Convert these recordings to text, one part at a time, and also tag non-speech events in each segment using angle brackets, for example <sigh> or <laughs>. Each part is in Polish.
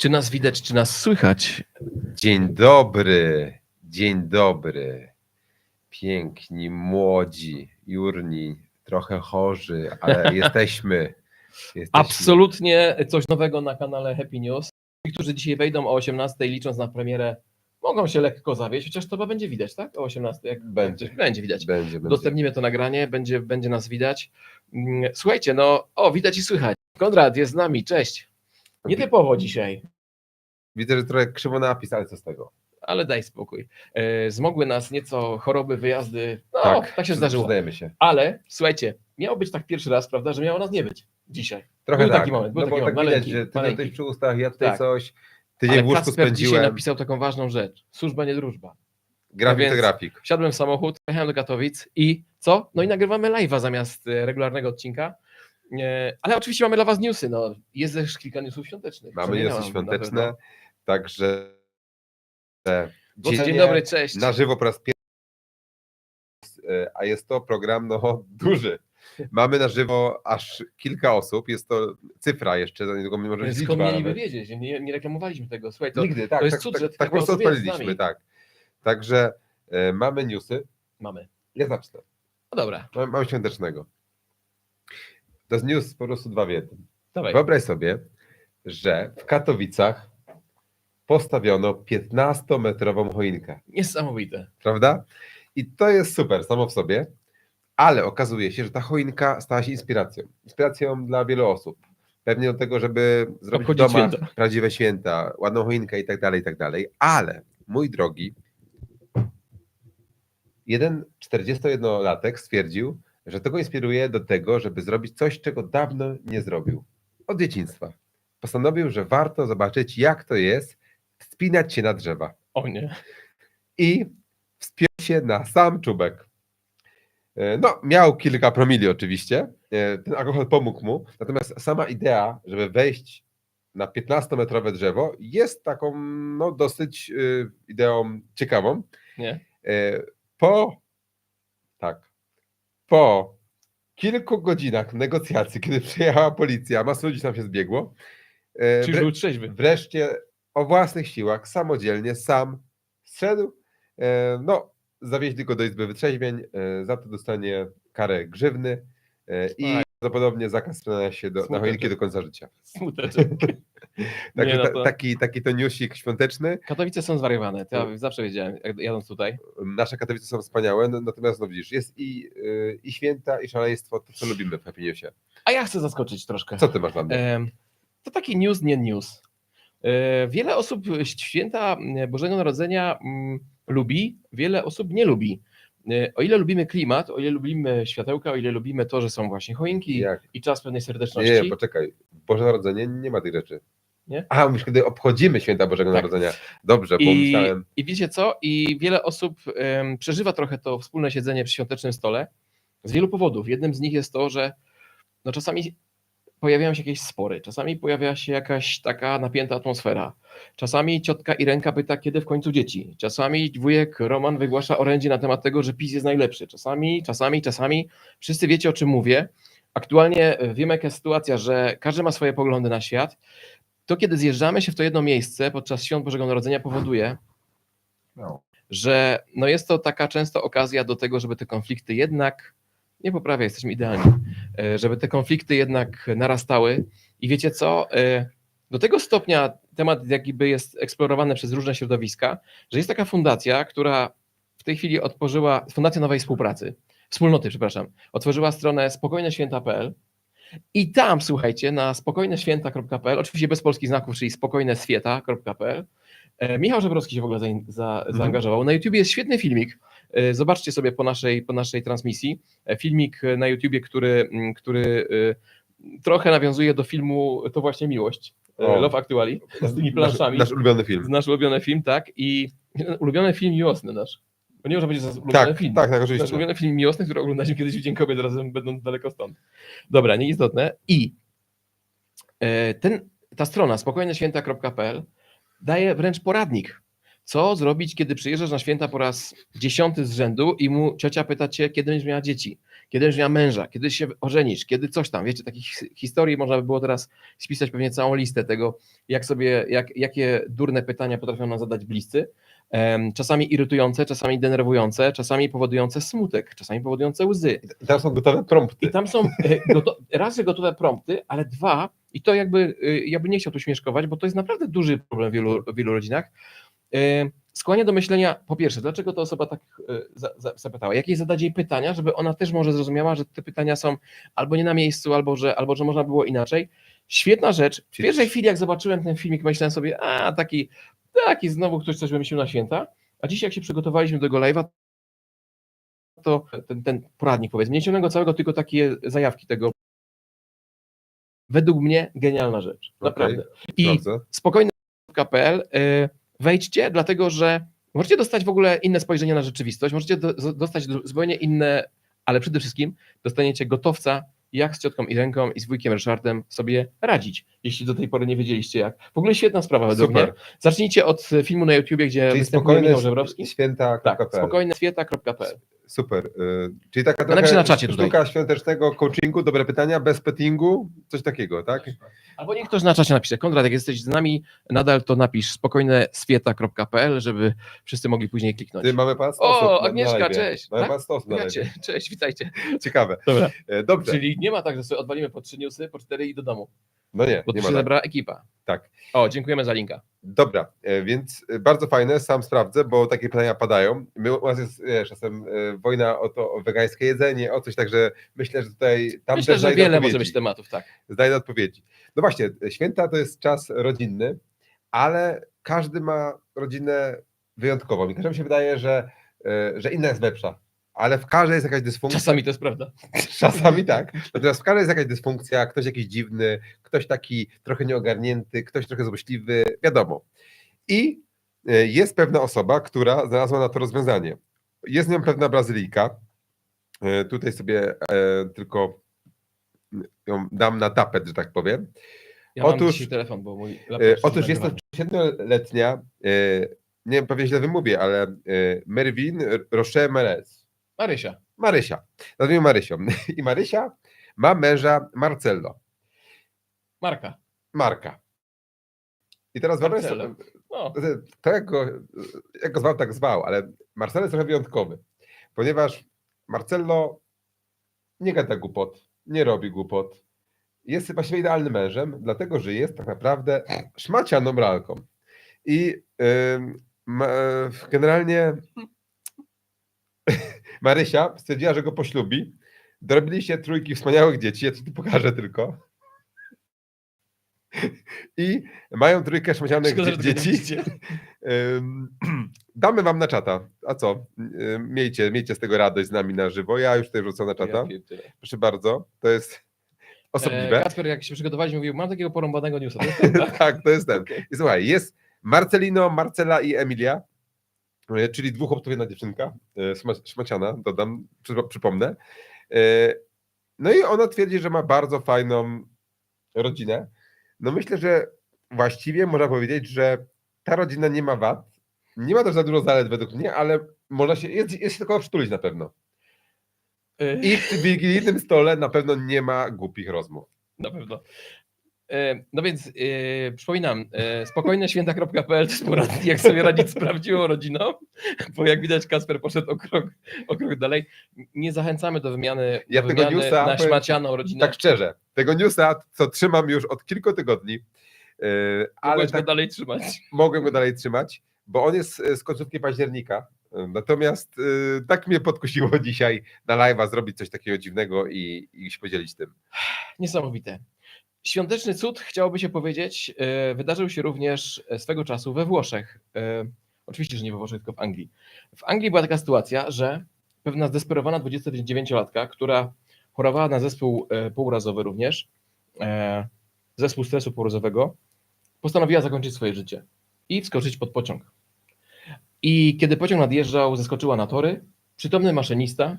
Czy nas widać, czy nas słychać? Dzień dobry, dzień dobry. Piękni, młodzi, jurni, trochę chorzy, ale <laughs> jesteśmy. jesteśmy. Absolutnie coś nowego na kanale Happy News. Ci, którzy dzisiaj wejdą o 18 licząc na premierę, mogą się lekko zawieść, chociaż to będzie widać, tak? O 18, jak Będzie. Będzie widać. Będzie, będzie. Udostępnimy to nagranie, będzie, będzie nas widać. Mm, Słuchajcie, no, o, widać i słychać. Konrad jest z nami, cześć. Nietypowo dzisiaj, Widzę, że trochę krzywo napis, ale co z tego? ale daj spokój. E, Zmogły nas nieco choroby, wyjazdy. No, tak, się zdarzyło. Przyznajemy się. Ale słuchajcie, miało być tak pierwszy raz, prawda, że miało nas nie być dzisiaj. Trochę Był tak. taki moment, był no taki bo tak moment, widać, maleńki, że ty maleńki. coś przy ustach, ja tutaj Tak. coś. Tydzień Ale w łóżku Kacper dzisiaj spędziłem. napisał taką ważną rzecz. Służba, nie drużba. Grafik więc- to grafik. Wsiadłem w samochód, pojechałem do Katowic i co? No i nagrywamy live'a zamiast e, regularnego odcinka. E, Ale oczywiście mamy dla Was newsy. No, jest też kilka newsów świątecznych. Mamy newsy świąteczne, także e, Dzień, dzień dobry, cześć. na żywo po raz pierwszy, e, a jest to program no, <laughs> duży. Mamy na żywo aż kilka osób, jest to cyfra jeszcze, za niedługo może być Skąd liczba. mieliby wiedzieć? Nie, nie reklamowaliśmy tego. Słuchaj, to Nigdy, tak, to jest tak, cud, tak, że tak, po prostu odpaliliśmy, tak. Także e, mamy newsy, mamy. ja zacznę, No dobra, mamy, mamy świątecznego. To jest news po prostu dwa w jednym. dawaj. Wyobraź sobie, że w Katowicach postawiono 15-metrową choinkę. Niesamowite. prawda? I to jest super samo w sobie, ale okazuje się, że ta choinka stała się inspiracją. Inspiracją dla wielu osób. Pewnie do tego, żeby zrobić w domach święta. prawdziwe święta, ładną choinkę i tak dalej, i tak dalej. Ale, mój drogi, jeden 41-latek stwierdził, że to go inspiruje do tego, żeby zrobić coś, czego dawno nie zrobił. Od dzieciństwa. Postanowił, że warto zobaczyć, jak to jest wspinać się na drzewa O nie. i wspiął się na sam czubek. E, No, miał kilka promili oczywiście, e, ten alkohol pomógł mu, natomiast sama idea, żeby wejść na 15-metrowe drzewo jest taką no, dosyć y, ideą ciekawą. Nie? E, Po, tak, po kilku godzinach negocjacji, kiedy przyjechała policja, masa ludzi tam się zbiegło, e, Czyż wre- był trzeźwy? wreszcie o własnych siłach, samodzielnie, sam zszedł. E, no, zawieźli go do Izby Wytrzeźwień, e, za to dostanie karę grzywny e, i Aj. prawdopodobnie zakaz sprzedania się do, na Smuteczek. choinki do końca życia. Smuteczek. Także no to- taki, taki to newsik świąteczny. Katowice są zwariowane. To ja zawsze wiedziałem, jak jadąc tutaj. Nasze Katowice są wspaniałe, no, natomiast no widzisz, jest i, y, i święta, i szaleństwo, to co lubimy w Happy Newsie. A ja chcę zaskoczyć troszkę. Co ty masz dla mnie? To taki news, nie news. E, Wiele osób święta Bożego Narodzenia mm, lubi, wiele osób nie lubi. E, O ile lubimy klimat, o ile lubimy światełka, o ile lubimy to, że są właśnie choinki Jak? i czas pewnej Nie, serdeczności. nie, poczekaj. Boże Narodzenie nie ma tych rzeczy. Nie? A, mówisz, kiedy obchodzimy święta Bożego Tak. Narodzenia. Dobrze, I, myślałem... I wiecie co? I wiele osób em, przeżywa trochę to wspólne siedzenie przy świątecznym stole z wielu powodów. Jednym z nich jest to, że no czasami pojawiają się jakieś spory, czasami pojawia się jakaś taka napięta atmosfera. Czasami ciotka Irenka pyta, kiedy w końcu dzieci. Czasami wujek Roman wygłasza orędzie na temat tego, że PiS jest najlepszy. Czasami, czasami, czasami. Wszyscy wiecie, o czym mówię. Aktualnie e, wiemy, jaka jest sytuacja, że każdy ma swoje poglądy na świat. To, kiedy zjeżdżamy się w to jedno miejsce podczas świąt Bożego Narodzenia, powoduje, No. że no jest to taka często okazja do tego, żeby te konflikty jednak, nie poprawia, jesteśmy idealni, e, żeby te konflikty jednak narastały. I wiecie co? E, Do tego stopnia temat jakby jest eksplorowany przez różne środowiska, że jest taka fundacja, która w tej chwili otworzyła, Fundacja Nowej Współpracy, Wspólnoty, przepraszam, otworzyła stronę spokojneświęta.pl i tam, słuchajcie, na spokojneświęta.pl, oczywiście bez polskich znaków, czyli spokojneswieta.pl, e, Michał Żebrowski się w ogóle zain- za, zaangażował. Na YouTubie jest świetny filmik. e, Zobaczcie sobie po naszej, po naszej transmisji. E, Filmik na YouTubie, który, m, który trochę nawiązuje do filmu To właśnie miłość. O. Love Actually. Z tymi planszami. Nasz, nasz ulubiony film. Nasz ulubiony film, tak. I <laughs> ulubiony film miłosny nasz. Bo nie może być ulubiony Tak, film. tak, tak, Nasz oczywiście. ulubiony film miłosny, który oglądaliśmy kiedyś w Dzień Kobiet, razem będąc daleko stąd. Dobra, nieistotne. I e, ten, ta strona spokojneświęta.pl daje wręcz poradnik. Co zrobić, kiedy przyjeżdżasz na święta po raz dziesiąty z rzędu i mu ciocia pyta cię, kiedy będziesz miała dzieci, kiedy będziesz miała męża, kiedy się ożenisz, kiedy coś tam. Wiecie, takich his- historii można by było teraz spisać pewnie całą listę tego, jak sobie, jak, jakie durne pytania potrafią nam zadać bliscy. Czasami irytujące, czasami denerwujące, czasami powodujące smutek, czasami powodujące łzy. I tam są gotowe prompty. I tam są e, goto- raz, gotowe prompty, ale dwa, i to jakby, e, ja bym nie chciał tu śmieszkować, bo to jest naprawdę duży problem w wielu, w wielu rodzinach. Skłania do myślenia, po pierwsze, dlaczego ta osoba tak e, za, za, zapytała, jakie zadać jej pytania, żeby ona też może zrozumiała, że te pytania są albo nie na miejscu, albo że, albo że można było inaczej. Świetna rzecz. W pierwszej chwili, jak zobaczyłem ten filmik, myślałem sobie, a taki, taki znowu ktoś coś wymyślił na święta. A dzisiaj, jak się przygotowaliśmy do go to ten, ten poradnik, powiedzmy, nie ciągnę go całego, tylko takie zajawki tego. Według mnie genialna rzecz. Naprawdę. I Sprawdzę. spokojny.pl y, wejdźcie, dlatego że możecie dostać w ogóle inne spojrzenie na rzeczywistość, możecie do, dostać do- zupełnie inne, ale przede wszystkim dostaniecie gotowca, jak z ciotką Irenką i z wujkiem Ryszardem sobie radzić, jeśli do tej pory nie wiedzieliście jak. W ogóle świetna sprawa według mnie. Super. Zacznijcie od filmu na YouTubie, gdzie Czyli występuje spokojne Michał Żebrowski. święta. Tak, spokojneswieta.pl. Super. y, Czyli taka trochę na czacie tutaj. sztuka świątecznego coachingu, dobre pytania, bez pettingu, coś takiego, tak? Albo niech ktoś na czacie napisze. Konrad, jak jesteś z nami nadal, to napisz spokojneswieta.pl, żeby wszyscy mogli później kliknąć. Ty mamy pan 100 O, na- na Agnieszka, live'ie. cześć. Mamy Tak? pan 100 osób na live'ie. Witajcie, Cześć, witajcie. Ciekawe. Dobra. E, Dobrze. Czyli nie ma tak, że sobie odwalimy po trzy newsy, po cztery i do domu, No nie, bo nie tu się tak. zebrała ekipa. Tak. O, dziękujemy za linka. Dobra, e, więc e, bardzo fajne, sam sprawdzę, bo takie pytania padają. My, u nas jest wiesz, czasem e, wojna o to, o wegańskie jedzenie, o coś, także myślę, że tutaj tam Myślę, też że wiele może być tematów, tak. Znajdę odpowiedzi. No właśnie, święta to jest czas rodzinny, ale każdy ma rodzinę wyjątkową i każdemu się wydaje, że, że inna jest lepsza. Ale w każdej jest jakaś dysfunkcja. Czasami to jest prawda. <laughs> Czasami tak. Natomiast w każdej jest jakaś dysfunkcja, ktoś jakiś dziwny, ktoś taki trochę nieogarnięty, ktoś trochę złośliwy, wiadomo. I e, jest pewna osoba, która znalazła na to rozwiązanie. Jest nią pewna Brazylijka. E, Tutaj sobie e, tylko ją dam na tapet, że tak powiem. Ja Otóż- telefon, bo mój Otóż jest to nagrywany. 7-letnia, e, nie wiem, pewnie źle wymówię, ale e, Mervin Roche Merez. Marysia. Marysia. Nazwijmy Marysią. <laughs> I Marysia ma męża Marcello. Marka. Marka. I teraz wyobraź sobie. No, to jak go, jak go zwał, tak zwał, ale Marcelo jest trochę wyjątkowy, ponieważ Marcello nie gada głupot, nie robi głupot. Jest właściwie idealnym mężem, dlatego że jest tak naprawdę szmacianą ralką. I ma, generalnie Marysia stwierdziła, że go poślubi. Dorobili się trójki wspaniałych dzieci, ja ci tu pokażę tylko. I mają trójkę szmacianych szkoda, dzie- dzieci. Damy wam na czata. A co? Miejcie, miejcie z tego radość z nami na żywo. Ja już tutaj wrzucam na czata. Proszę bardzo. To jest osobliwe. E, Kasper, jak się przygotowaliśmy, mówił, mam takiego porąbanego newsa. <laughs> Tak? tak, to jest ten. I słuchaj, jest Marcelino, Marcela i Emilia, czyli dwóch odpowiednia dziewczynka, e, szma- szmaciana, dodam, przy- przypomnę. E, No i ona twierdzi, że ma bardzo fajną rodzinę. No myślę, że właściwie można powiedzieć, że ta rodzina nie ma wad, nie ma też za dużo zalet według mnie, ale można się, jest, jest się tylko przytulić na pewno. E, I przy wigilijnym stole na pewno nie ma głupich rozmów. Na pewno. E, No więc e, przypominam, e, spokojneświęta.pl to poradnik, jak sobie radzić z prawdziwą rodziną, bo jak widać Kasper poszedł o krok, o krok dalej. Nie zachęcamy do wymiany, Ja do tego wymiany newsa na szmacianą rodzinę, Tak szczerze, tego newsa, co trzymam już od kilku tygodni, yy, ale ale go tak dalej trzymać. mogłem go dalej trzymać, bo on jest z końcówki października. Yy, Natomiast yy, tak mnie podkusiło <laughs> dzisiaj na live'a zrobić coś takiego dziwnego i, i się podzielić tym. Niesamowite. Świąteczny cud, chciałoby się powiedzieć, e, wydarzył się również e, swego czasu we Włoszech. E, Oczywiście, że nie we Włoszech, tylko w Anglii. W Anglii była taka sytuacja, że pewna zdesperowana 29-latka, która chorowała na zespół półrazowy również, zespół stresu półrazowego, postanowiła zakończyć swoje życie i wskoczyć pod pociąg. I kiedy pociąg nadjeżdżał, zeskoczyła na tory, przytomny maszynista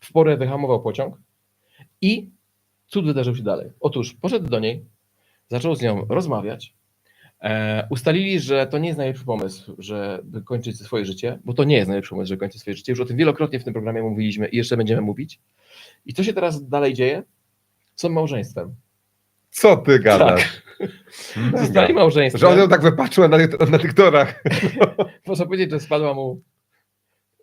w porę wyhamował pociąg i cud wydarzył się dalej. Otóż poszedł do niej, zaczął z nią rozmawiać E, ustalili, że to nie jest najlepszy pomysł, żeby kończyć swoje życie, bo to nie jest najlepszy pomysł, żeby kończyć swoje życie. Już o tym wielokrotnie w tym programie mówiliśmy i jeszcze będziemy mówić. I co się teraz dalej dzieje? Są małżeństwem. Co ty gadasz? Mega. <laughs> Zostali Że małżeństwem. on ją tak wypatrzył na, na tych torach Można powiedzieć, że spadła mu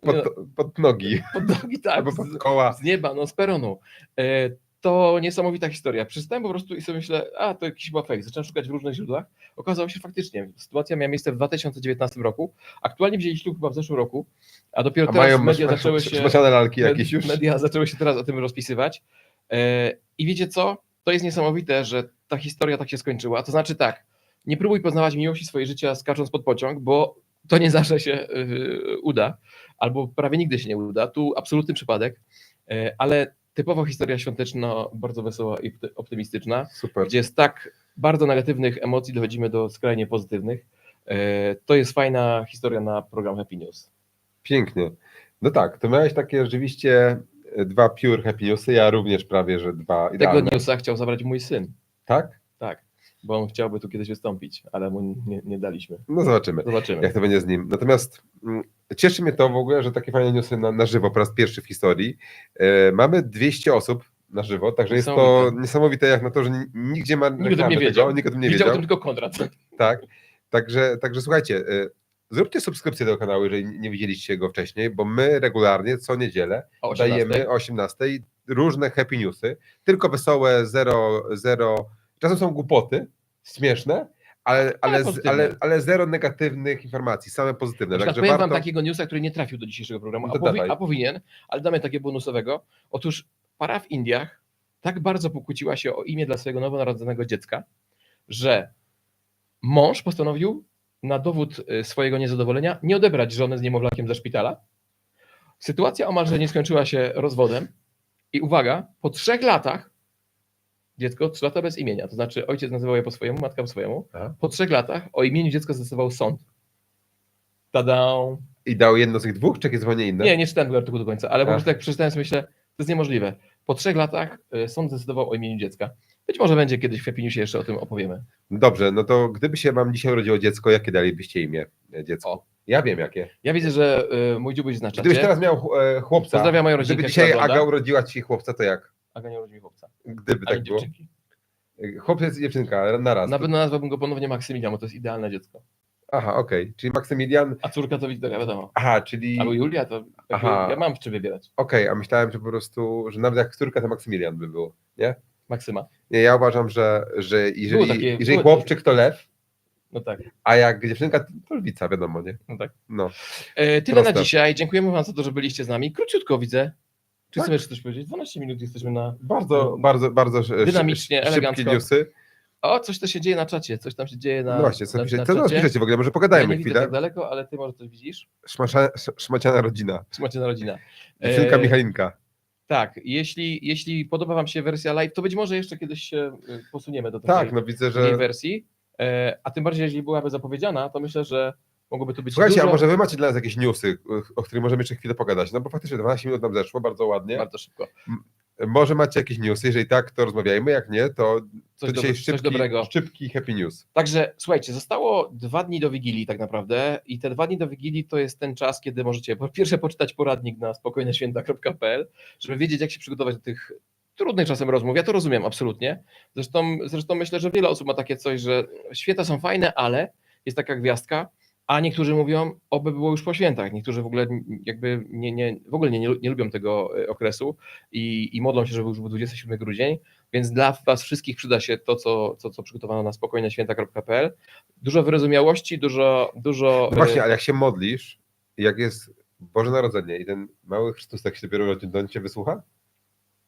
pod, pod nogi pod nogi, tak, albo z, pod koła. z nieba, no z peronu. E, to niesamowita historia. Przystałem po prostu i sobie myślę, a to jakiś chyba fake. Zacząłem szukać w różnych źródłach. Okazało się faktycznie, sytuacja miała miejsce w 2019 roku. Aktualnie wzięli ślub chyba w zeszłym roku, a dopiero A teraz mają media zaczęły się... lalki jakieś już? Media zaczęły się teraz o tym rozpisywać. E, I wiecie co? To jest niesamowite, że ta historia tak się skończyła. To znaczy tak, nie próbuj poznawać miłości swojego życia skacząc pod pociąg, bo to nie zawsze się y, uda, albo prawie nigdy się nie uda. Tu absolutny przypadek, e, ale typowa historia świąteczna, bardzo wesoła i opty- optymistyczna, Super. gdzie z tak bardzo negatywnych emocji dochodzimy do skrajnie pozytywnych. E, To jest fajna historia na program Happy News. Pięknie. No tak, to miałeś takie rzeczywiście e, dwa pure happy newsy, ja również prawie, że dwa Tego idealne. newsa chciał zabrać mój syn. Tak? Tak, bo on chciałby tu kiedyś wystąpić, ale mu nie, nie daliśmy. No zobaczymy, Zobaczymy. jak to będzie z nim. Natomiast mm, cieszy mnie to w ogóle, że takie fajne newsy na, na żywo po raz pierwszy w historii. E, mamy 200 osób na żywo, także jest to Niesamowite. niesamowite jak na to, że ni- nigdzie ma Nikt o tym reklamy nie tego, wiedział. nikt o tym nie Widział wiedział. tylko Konrad. Tak, także, także słuchajcie, y, zróbcie subskrypcję do kanału, jeżeli nie widzieliście go wcześniej, bo my regularnie co niedzielę O 18. dajemy o 18 różne happy newsy, tylko wesołe, zero, zero, czasem są głupoty, śmieszne, ale, ale, ale, ale zero negatywnych informacji, same pozytywne, także powiem warto... wam takiego newsa, który nie trafił do dzisiejszego programu, No a, powi- a powinien, ale damy takiego bonusowego. Otóż para w Indiach tak bardzo pokłóciła się o imię dla swojego nowonarodzonego dziecka, że mąż postanowił na dowód y, swojego niezadowolenia nie odebrać żony z niemowlakiem ze szpitala. Sytuacja omalże nie skończyła się rozwodem i uwaga, po trzech latach dziecko trzy lata bez imienia, to znaczy ojciec nazywał je po swojemu, matka po swojemu. Aha. Po trzech latach o imieniu dziecka zdecydował sąd. Tada! I dał jedno z tych dwóch, czy jakieś zupełnie inne? Nie, nie czytałem tego artykułu do końca, ale po Ach. prostu jak przeczytałem, sobie myślę, to jest niemożliwe. Po trzech latach y, sąd zdecydował o imieniu dziecka. Być może będzie kiedyś w Happy Newsie jeszcze o tym opowiemy. Dobrze, no to gdyby się wam dzisiaj urodziło dziecko, jakie dalibyście imię e, dziecku? O. Ja wiem jakie. Ja widzę, że y, mój dziubuś znacza Gdybyś teraz miał e, chłopca, Pozdrawiam moją rodzinkę, gdyby dzisiaj. Aga urodziła ci chłopca, to jak? Aga nie urodzi mi chłopca. Gdyby tak było. dziewczynki. Chłopiec i dziewczynka na raz. Na pewno nazwałbym go ponownie Maksymilian, bo to jest idealne dziecko. Aha, okej. Czyli Maksymilian. A córka to Wiktoria, wiadomo. Aha, czyli. Albo Julia, to Aha. ja mam w czym wybierać. Okej, a myślałem, że po prostu, że nawet jak córka, to Maksymilian by było. Nie? Maksyma. Nie, ja uważam, że, że Było jeżeli, takie- jeżeli było- chłopczyk to lew, No tak, a jak dziewczynka to lwica, wiadomo, nie? no tak. No. E, tyle Proste. na dzisiaj. Dziękujemy wam za to, że byliście z nami. Króciutko widzę. Czy Tak. jeszcze coś powiedzieć? 12 minut jesteśmy na... Bardzo, bardzo, bardzo szy- Dynamicznie, szybkie elegancko. newsy. O, coś to się dzieje na czacie, coś tam się dzieje na No właśnie, co na, piszecie? na Co piszecie w ogóle? Może Ja pogadajmy nie widzę chwilę. tak daleko, ale ty może coś widzisz? Szmacia, sz- szmaciana rodzina. Trzymacie na rodzina. Dziewczynka E, Michalinka. Tak, jeśli, jeśli podoba wam się wersja live, to być może jeszcze kiedyś się y, posuniemy do takiej, Tak, no widzę, że... wersji. E, A tym bardziej, jeżeli byłaby zapowiedziana, to myślę, że mogłoby tu być Słuchajcie, dużo, a może wy macie dla nas jakieś newsy, o których możemy jeszcze chwilę pogadać? No bo faktycznie 12 minut nam zeszło, bardzo ładnie. bardzo szybko. Może macie jakieś newsy, jeżeli tak, to rozmawiajmy, jak nie, to, Coś, to dzisiaj szybki, dobrego. szybki happy news. Także słuchajcie, zostało dwa dni do Wigilii tak naprawdę i te dwa dni do Wigilii to jest ten czas, kiedy możecie po pierwsze poczytać poradnik na spokojneświęta.pl, żeby wiedzieć jak się przygotować do tych trudnych czasem rozmów. Ja to rozumiem absolutnie. Zresztą, zresztą myślę, że wiele osób ma takie coś, że święta są fajne, ale jest taka gwiazdka, a niektórzy mówią, oby było już po świętach. Niektórzy w ogóle jakby nie, nie, w ogóle nie, nie, nie lubią tego e, okresu i, i modlą się, żeby już był 27 grudzień, więc dla Was wszystkich przyda się to, co, co, co przygotowano na spokojneświęta.pl. Dużo wyrozumiałości, dużo, dużo No właśnie, e, ale jak się modlisz, jak jest Boże Narodzenie i ten mały Chrystusek się dopiero rodzi, to on cię wysłucha?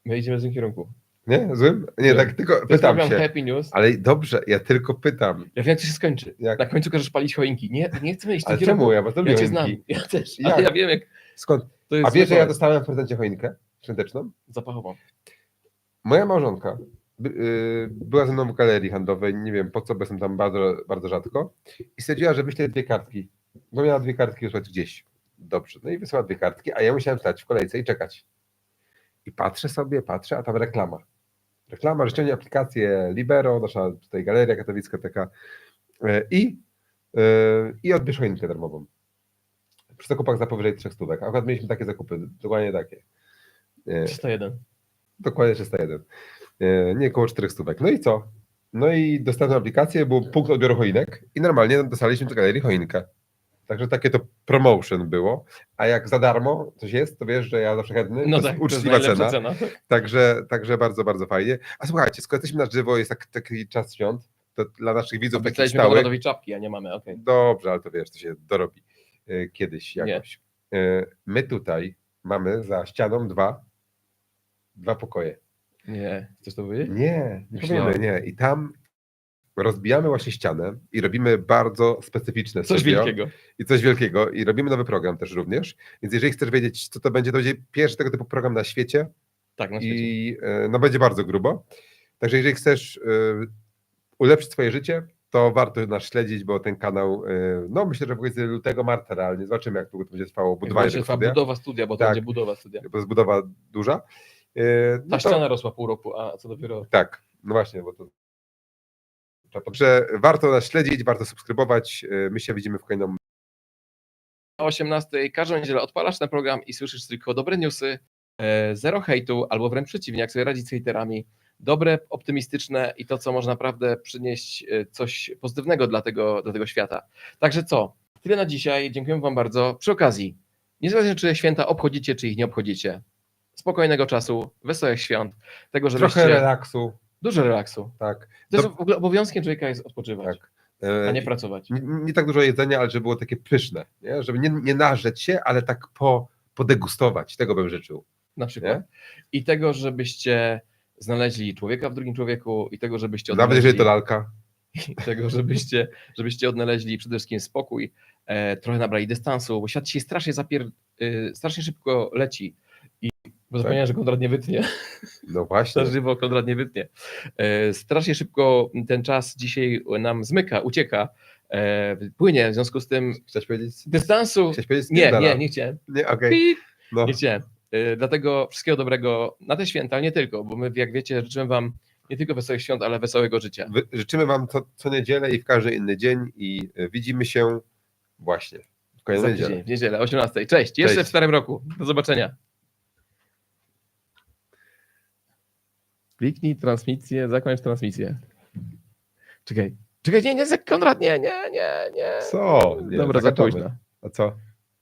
my idziemy w tym kierunku. Nie? Złym? Nie, tak tylko pytam się. Happy News. Ale dobrze, ja tylko pytam. Ja wiem, jak to się skończy. Jak? Na końcu każesz palić choinki. Nie, nie chcemy iść tym Ale czemu? Ja Ja cię znam. Ja też. Ale ja wiem, jak Skąd? to jest A wiesz, że ja dostałem w prezencie choinkę świąteczną? zapachową. Moja małżonka y, była ze mną w galerii handlowej, nie wiem po co, bo jestem tam bardzo, bardzo rzadko i stwierdziła, że wyślę dwie kartki, bo miała dwie kartki wysłać gdzieś. Dobrze, no i wysłała dwie kartki, a ja musiałem stać w kolejce i czekać. I patrzę sobie, patrzę, a tam reklama. Reklama, że ściągnie aplikację Libero, nasza tutaj galeria katowicka taka, E, I, e, i odbierz choinkę darmową. Przy zakupach za powyżej trzech stówek. Akurat mieliśmy takie zakupy, dokładnie takie. E, 301. Dokładnie 301. E, Nie, około 4 stówek. No i co? No i dostałem aplikację, był punkt odbioru choinek i normalnie dostaliśmy do galerii choinkę. Także takie to promotion było. A jak za darmo coś jest, to wiesz, że ja zawsze chętny. No to tak, to uczciwa najlepsza cena. cena. Także, także bardzo, bardzo fajnie. A słuchajcie, skoro jesteśmy na żywo, jest tak, taki czas świąt, to dla naszych widzów takich Obiecaliśmy stałych, Konradowi czapki, a nie mamy, okej. Dobrze, ale to wiesz, to się dorobi e, kiedyś jakoś. E, My tutaj mamy za ścianą dwa, dwa pokoje. Nie, chcesz to powiedzieć? Nie, nie nie. I tam rozbijamy właśnie ścianę i robimy bardzo specyficzne Coś studio wielkiego. i coś wielkiego i robimy nowy program też również. Więc jeżeli chcesz wiedzieć, co to będzie, to będzie pierwszy tego typu program na świecie Tak, na świecie. i e, no będzie bardzo grubo. Także jeżeli chcesz e, ulepszyć swoje życie, to warto nas śledzić, bo ten kanał, e, no myślę, że w okolicy lutego, marca realnie. Zobaczymy, jak długo to będzie trwało budowanie tego trwa studia, budowa studia, bo to Tak. będzie budowa studia. bo to jest budowa duża. E, Ta no to- ściana rosła pół roku, a co dopiero... Tak, no właśnie, bo to. Także warto nas śledzić, warto subskrybować. E, My się widzimy w kolejnym o 18 każdą niedzielę odpalasz ten program i słyszysz tylko dobre newsy, e, zero hejtu, albo wręcz przeciwnie, jak sobie radzić z hejterami. Dobre, optymistyczne i to, co może naprawdę przynieść e, coś pozytywnego dla tego, dla tego świata. Także co? Tyle na dzisiaj. Dziękuję Wam bardzo. Przy okazji, niezależnie czy święta obchodzicie, czy ich nie obchodzicie, spokojnego czasu, wesołych świąt, tego, żebyście... trochę relaksu. Dużo relaksu. Tak, To jest Do- w ogóle obowiązkiem człowieka jest odpoczywać, tak. E, a nie pracować. nie, nie tak dużo jedzenia, ale żeby było takie pyszne, nie? żeby nie, nie narzeć się, ale tak po, podegustować. Tego bym życzył. na przykład. I tego, żebyście znaleźli człowieka w drugim człowieku i tego, żebyście Nawet odnaleźli, jeżeli to lalka. <laughs> i tego, żebyście, żebyście odnaleźli przede wszystkim spokój, e, trochę nabrali dystansu, bo świat dzisiaj strasznie zapier... y, strasznie szybko leci bo zapomniałem, że Konrad nie wytnie. No właśnie. Na żywo Konrad nie wytnie. E, strasznie szybko ten czas dzisiaj nam zmyka, ucieka, e, płynie, w związku z tym Chciałeś powiedzieć? dystansu... Chciałeś powiedzieć? Nie, nie, nie chciałem. Nie. Pip. No. Nie chciałem. Y, Dlatego wszystkiego dobrego na te święta, ale nie tylko, bo my, jak wiecie, życzymy Wam nie tylko wesołych świąt, ale wesołego życia. Wy- Życzymy Wam co, co niedzielę i w każdy inny dzień i e, widzimy się właśnie w tydzień, niedzielę. w niedzielę, 18. Cześć, jeszcze Cześć. w starym roku. Do zobaczenia. Kliknij transmisję, zakończ transmisję. Czekaj, czekaj, nie, nie, Konrad, nie, nie, nie, nie. Co? Nie, Dobra, za późno. A co?